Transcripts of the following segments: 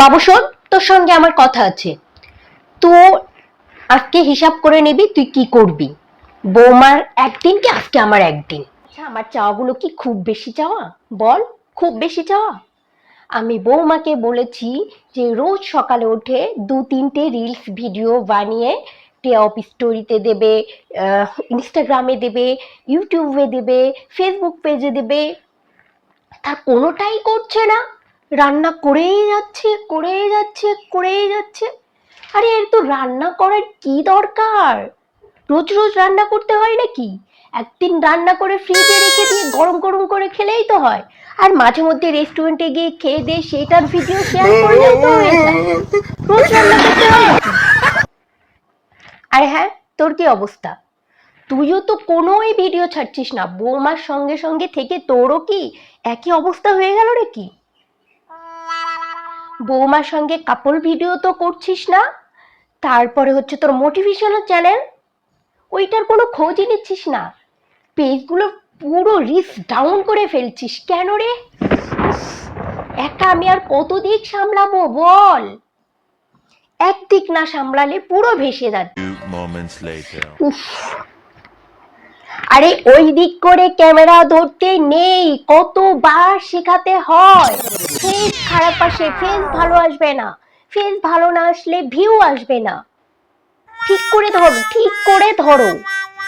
বাবু, শোন, তোর সঙ্গে আমার কথা আছে। তো আজকে হিসাব করে নিবি, তুই কি করবি? বৌমার একদিন কি আজকে আমার একদিন? আচ্ছা আমার চাওয়াগুলো কি খুব বেশি চাওয়া? বল, খুব বেশি চাওয়া? আমি বৌমাকে বলেছি যে রোজ সকালে উঠে দু, তিনটে রিলস ভিডিও বানিয়ে টেঅপ স্টোরিতে দেবে ইনস্টাগ্রামে দেবে, ইউটিউবে দেবে, ফেসবুক পেজে দেবে। তার কোনোটাই করছে না। রান্না করেই যাচ্ছে করেই যাচ্ছে করেই যাচ্ছে। আরে, এর তো রান্না করার কি দরকার? রোজ রোজ রান্না করতে হয় নাকি? একদিন রান্না করে ফ্রিজে রেখে দিয়ে গরম গরম করে খেলেই তো হয়। আর মাঝে মধ্যে রেস্টুরেন্টে গিয়ে খেয়ে দিয়ে সেটার ভিডিও শেয়ার করলেও তো রোজ রান্না করতে হয় আর হ্যাঁ তোর কি অবস্থা? তুইও তো কোনোই ভিডিও ছাড়ছিস না। বৌমার সঙ্গে সঙ্গে থেকে তোরও কি একই অবস্থা হয়ে গেল রে কি বৌমার সঙ্গে কাপল ভিডিও তো করছিস না? তারপরে হচ্ছে তোর মোটিভেশনাল চ্যানেল ওইটার কোনো খোঁজই নিচ্ছিস না। পেজগুলো পুরো রিস্ক ডাউন করে ফেলছিস। কেন রে? একা আমি আর কত দিক সামলাবো বল? একদিক না সামলালে পুরো ভেসে যাচ্ছে। আরে ওই দিক করে ক্যামেরা ধরতে নেই, কতবার শেখাতে হয়। ফেস খারাপ আসে ফেস ভালো আসবে না, ফেস ভালো না আসলে ভিউ আসবে না। ঠিক করে ধরো, ঠিক করে ধরো।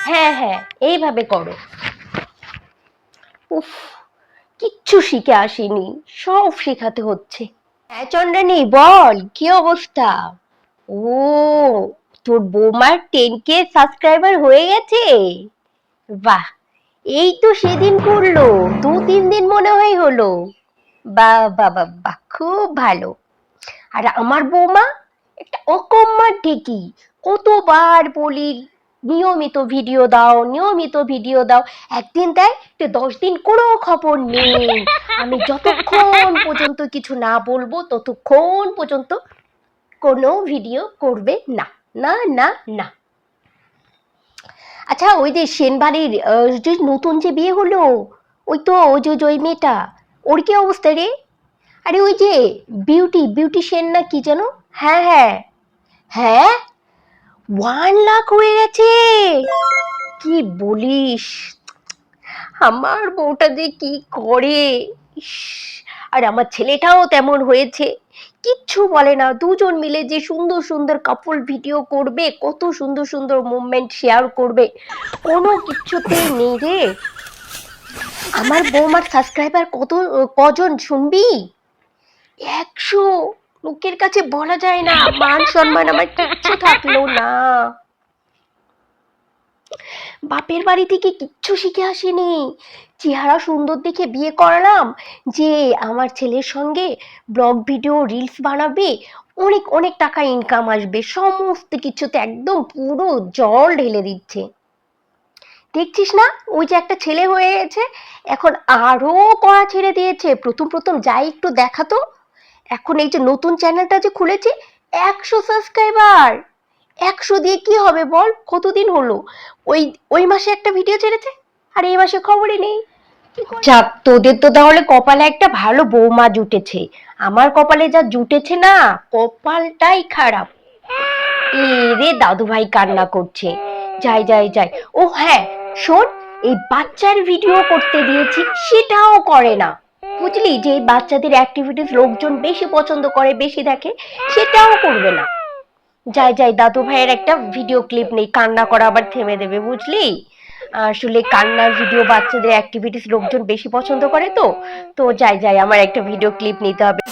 হ্যাঁ হ্যাঁ এইভাবে করো। উফ, কিচ্ছু শিখে আসিনি, সব শেখাতে হচ্ছে। হ্যাঁ চন্দ্রানী, বল, কি অবস্থা? ও, তোর বৌমার টেন কে সাবস্ক্রাইবার হয়ে গেছে? বাহ, এই তো সেদিন করল, দু, তিন দিন মনে হয় হলো। বা বাহ বাহ খুব ভালো। আর আমার বৌমা একটা অকম্মার ঢেকি কতবার বলি, নিয়মিত ভিডিও দাও, নিয়মিত ভিডিও দাও, একদিন দেয় তো দশ দিন কোনো খবর নেই। আমি যতক্ষণ পর্যন্ত কিছু না বলব, ততক্ষণ পর্যন্ত কোনো ভিডিও করবে না না না না। আচ্ছা ওই যে সেনবাড়ির যে নতুন যে বিয়ে হলো, ওই তো, ওই যে, ওই মেয়েটা, ওর কি অবস্থা রে? আরে ওই যে বিউটি বিউটি সেন না কি যেন? হ্যাঁ হ্যাঁ। হ্যাঁ? ওয়ান লাখ হয়ে গেছে। কি বলিস? আমার বউটা যে কি করে? আর আমার ছেলেটাও তেমন হয়েছে। কিচ্ছু বলে না। দুজন মিলে যে সুন্দর সুন্দর কাপল ভিডিও করবে, কত সুন্দর সুন্দর মুভমেন্ট শেয়ার করবে, কোনো কিচ্ছুতে নেই রে। আমার বৌমার সাবস্ক্রাইবার কত, কজন শুনবি? একশো। লোকের কাছে বলা যায় না। মান সম্মান আমার কিচ্ছু থাকল না। বাপের বাড়ি থেকে কিচ্ছু শিখে আসিনি? চেহারা সুন্দর দেখে বিয়ে করালাম, যে আমার ছেলের সঙ্গে ব্লগ, ভিডিও, রিলস বানাবে, অনেক অনেক টাকা ইনকাম আসবে, সমস্ত কিছুতে একদম পুরো জল ঢেলে দিচ্ছে। দেখছিস না? ওই যে একটা ছেলে হয়ে গেছে, এখন আরও কড়া ছেড়ে দিয়েছে, প্রথম প্রথম যাই একটু দেখাতো এখন এই যে নতুন চ্যানেলটা যে খুলেছে, একশো সাবস্ক্রাইবার একশো দিয়ে কি হবে বল? কতদিন হলো? ওই ওই মাসে একটা ভিডিও ছেড়েছে? আর এই মাসে খবরই নেই। যাক তোদের তো তাহলে কপালে একটা ভালো বৌমা জুটেছে। আমার কপালে যা জুটেছে না, কপালটাই খারাপ। এ রে দাদু ভাই কান্না করছে। যাই যাই যাই। ও হ্যাঁ শোন, এই বাচ্চার ভিডিও করতে দিয়েছি, সেটাও করে না। বুঝলি? যে বাচ্চাদের অ্যাক্টিভিটিস লোকজন বেশি পছন্দ করে, বেশি দেখে, সেটাও করবে না। যাই যাই, দাদু ভাইয়ের একটা ভিডিও ক্লিপ নেই, কান্না করা আবার থেমে দেবে, বুঝলি? আসলে কান্নার ভিডিও বাচ্চাদের অ্যাক্টিভিটিস লোকজন বেশি পছন্দ করে তো। তো যাই যাই, আমার একটা ভিডিও ক্লিপ নিতে হবে।